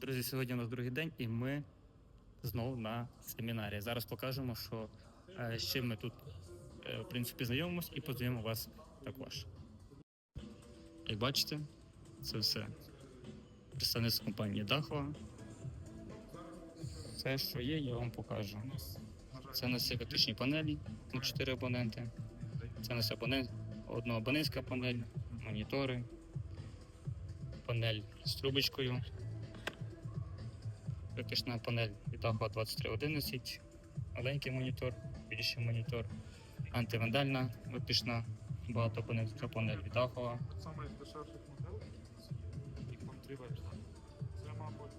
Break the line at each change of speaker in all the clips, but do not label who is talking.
Друзі, сьогодні у нас другий день, і ми знову на семінарі. Зараз покажемо, що е, з чим ми тут е, в принципі знайомимось і познайомимо вас також. Як бачите, це все представництво компанії Дахова. Все, що є, я вам покажу. Це у нас панелі на 4 абоненти. Це у нас абонент, одноабонентська панель, монітори, панель з трубочкою, виключна панель від Дахова 2311, маленький монітор, більший монітор, антивандальна виключна багатоабонентська панель від Дахова,
Саме з дешевших моделей, веб-сайти. Це, мабуть,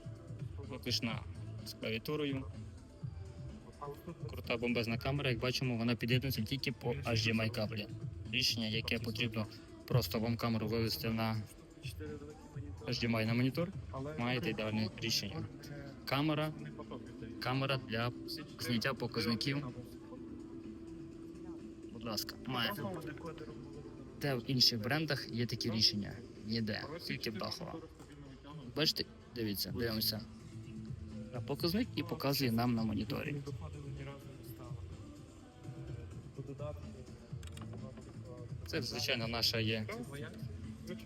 виключна з клавіатурою, крута бомбезна камера. Як бачимо, вона під'єднується тільки по HDMI каблі. Рішення, яке потрібно просто вам камеру вивести на. HDMI на монітор, маєте ідеальне рішення. Камера, камера для зняття показників. Будь ласка, має. Де в інших брендах є такі рішення? Ніде, тільки
витягнуті.
Бачите, дивіться, дивимося. На показник і показує нам на моніторі. Це, звичайно, наша є.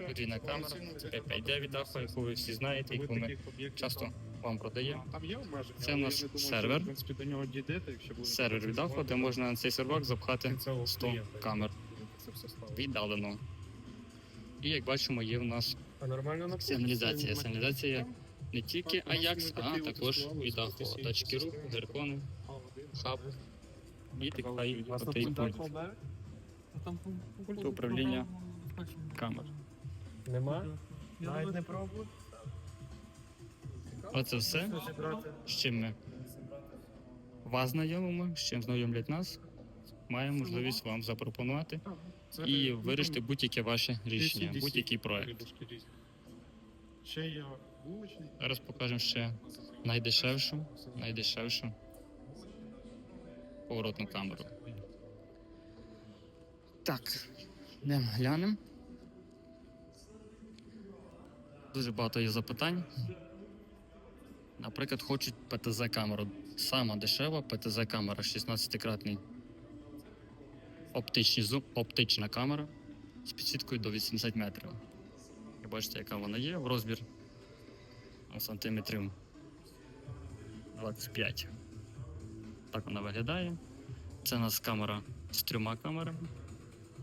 Подвійна камера, це 5D від Дахова, яку ви всі знаєте, яку ми часто вам продаємо. Це у нас сервер. Сервер від Дахова, де можна на цей сервак запхати 100 камер віддалено. І як бачимо, є в нас сигналізація. Сигналізація не тільки Ajax, а також від Дахова. Датчики руху, зеркони, хаб і такий отей пульт. Пульт управління камер.
Нема? Навіть не пробую.
Оце все, з чим ми вас знайомимо, з чим знайомлять нас. Маємо можливість вам запропонувати і вирішити будь-яке ваше рішення, будь-який проект.
Ще є.
Зараз покажемо ще найдешевшу, найдешевшу поворотну камеру. Так, йдемо глянемо. Дуже багато є запитань. Наприклад, хочуть ПТЗ-камеру. Сама дешева ПТЗ-камера 16-кратний оптичний зум, оптична камера з підсвіткою до 80 метрів. Ви бачите, яка вона є в розмір сантиметрів 25. Так вона виглядає. Це у нас камера з трьома камерами,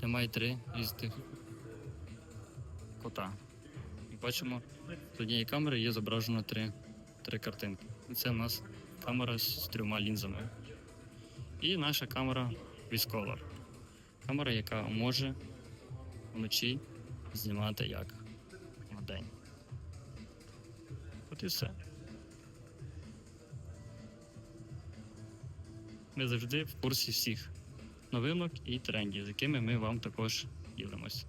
де має три різних кота. Бачимо, з однієї камери є зображено три, три картинки. Це у нас камера з трьома лінзами. І наша камера військова. Камера, яка може вночі знімати як на день. От і все. Ми завжди в курсі всіх новинок і трендів, з якими ми вам також ділимось.